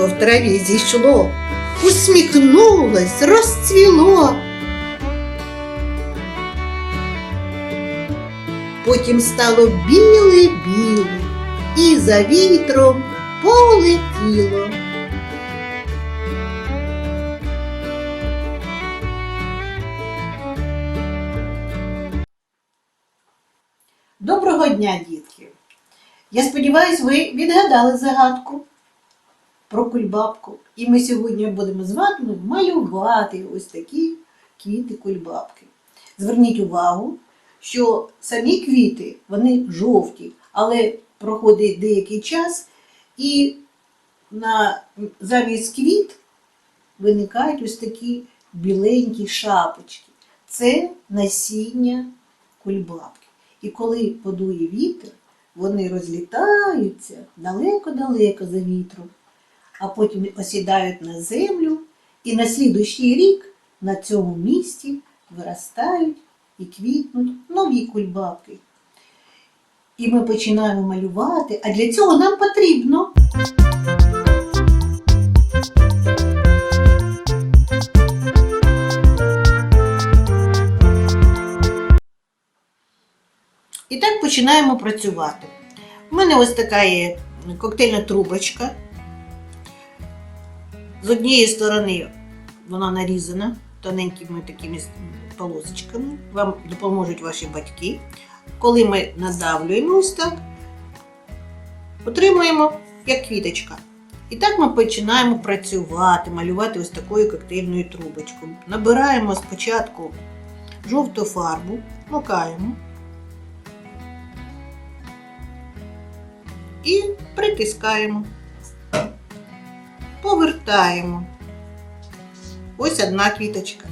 Сонечко в траві зійшло, усміхнулось, розцвіло. Потім стало біле-біле, і за вітром полетіло. Доброго дня, дітки! Я сподіваюся, ви відгадали загадку про кульбабку. І ми сьогодні будемо з вами малювати ось такі квіти кульбабки. Зверніть увагу, що самі квіти вони жовті, але проходить деякий час, і на замість квіт виникають ось такі біленькі шапочки. Це насіння кульбабки. І коли подує вітер, вони розлітаються далеко-далеко за вітром, а потім осідають на землю, і на слідущий рік на цьому місці виростають і квітнуть нові кульбабки. І ми починаємо малювати, а для цього нам потрібно. І так починаємо працювати. У мене ось така є коктейльна трубочка. З однієї сторони вона нарізана тоненькими такими полосочками. Вам допоможуть ваші батьки. Коли ми надавлюємо ось так, отримуємо як квіточка. І так ми починаємо працювати, малювати ось такою коктейльною трубочкою. Набираємо спочатку жовту фарбу, макаємо. і притискаємо, повертаємо. Ось одна квіточка.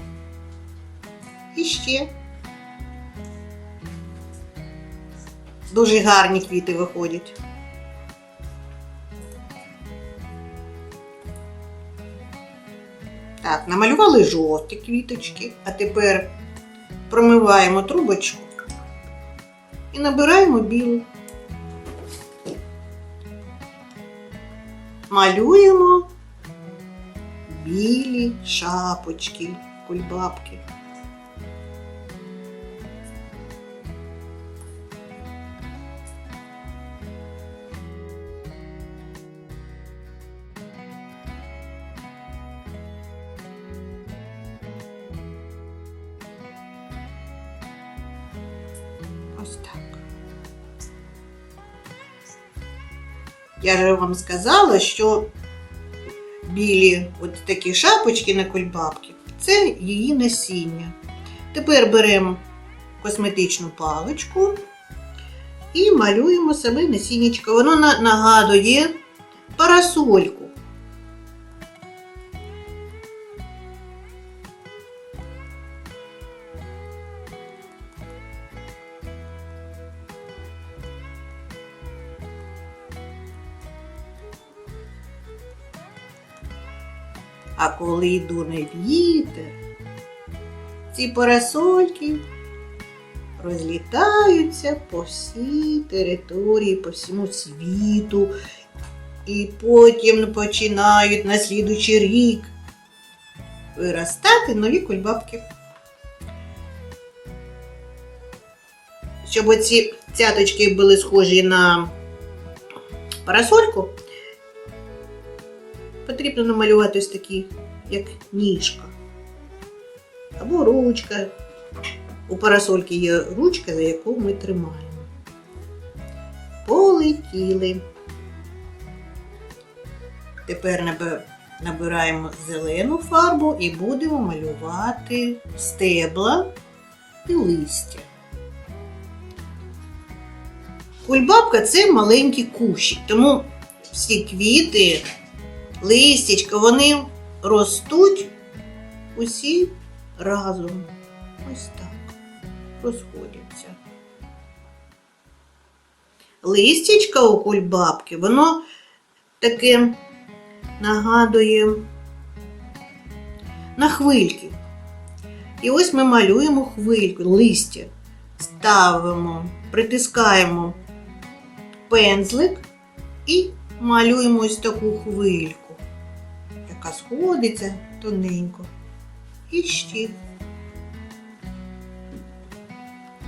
І ще. Дуже гарні квіти виходять. Так, намалювали жовті квіточки, а тепер промиваємо трубочку і набираємо білу. малюємо білі шапочки, кульбабки. Ось. Я же вам сказала, що білі от такі шапочки на кульбабки це її насіння. Тепер беремо косметичну паличку і малюємо себе насіннячко. Воно на- нагадує парасольку. А коли дуне вітер, ці парасольки розлітаються по всій території, по всьому світу, і потім починають на слідучий рік виростати нові кульбабки. Щоб оці цяточки були схожі на парасольку, потрібно намалювати ось такі, як ніжка. Або ручка. У парасольки є ручка, за яку ми тримаємо. Полетіли. Тепер набираємо зелену фарбу і будемо малювати стебла і листя. Кульбабка це маленький кущик, тому всі квіти листячка, вони ростуть усі разом. Ось так. Розходяться. Листячка у кульбабки, воно таке нагадує на хвильки. І ось ми малюємо хвильку, листя, ставимо, притискаємо пензлик і малюємо ось таку хвильку. Така сходиться тоненько. І ще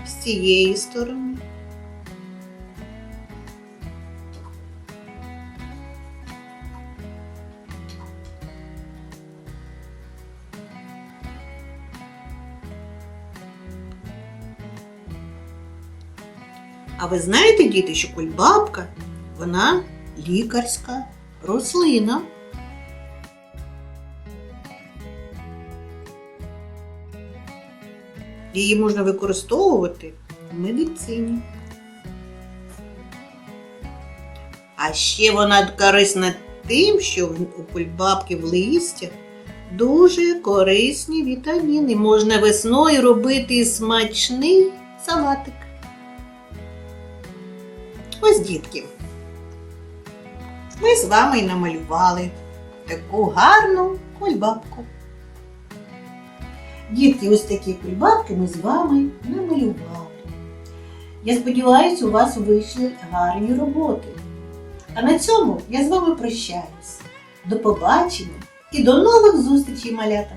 з цієї сторони. А ви знаєте, діти, що кульбабка, вона лікарська рослина. Її можна використовувати в медицині. А ще вона корисна тим, що у кульбабки в листях дуже корисні вітаміни. Можна весною робити смачний салатик. Ось дітки. Ми з вами й намалювали таку гарну кульбабку. Дітки, ось такі прибавки ми з вами намалювали. Я сподіваюся, у вас вийшли гарні роботи. А на цьому я з вами прощаюсь. До побачення і до нових зустрічей, малята!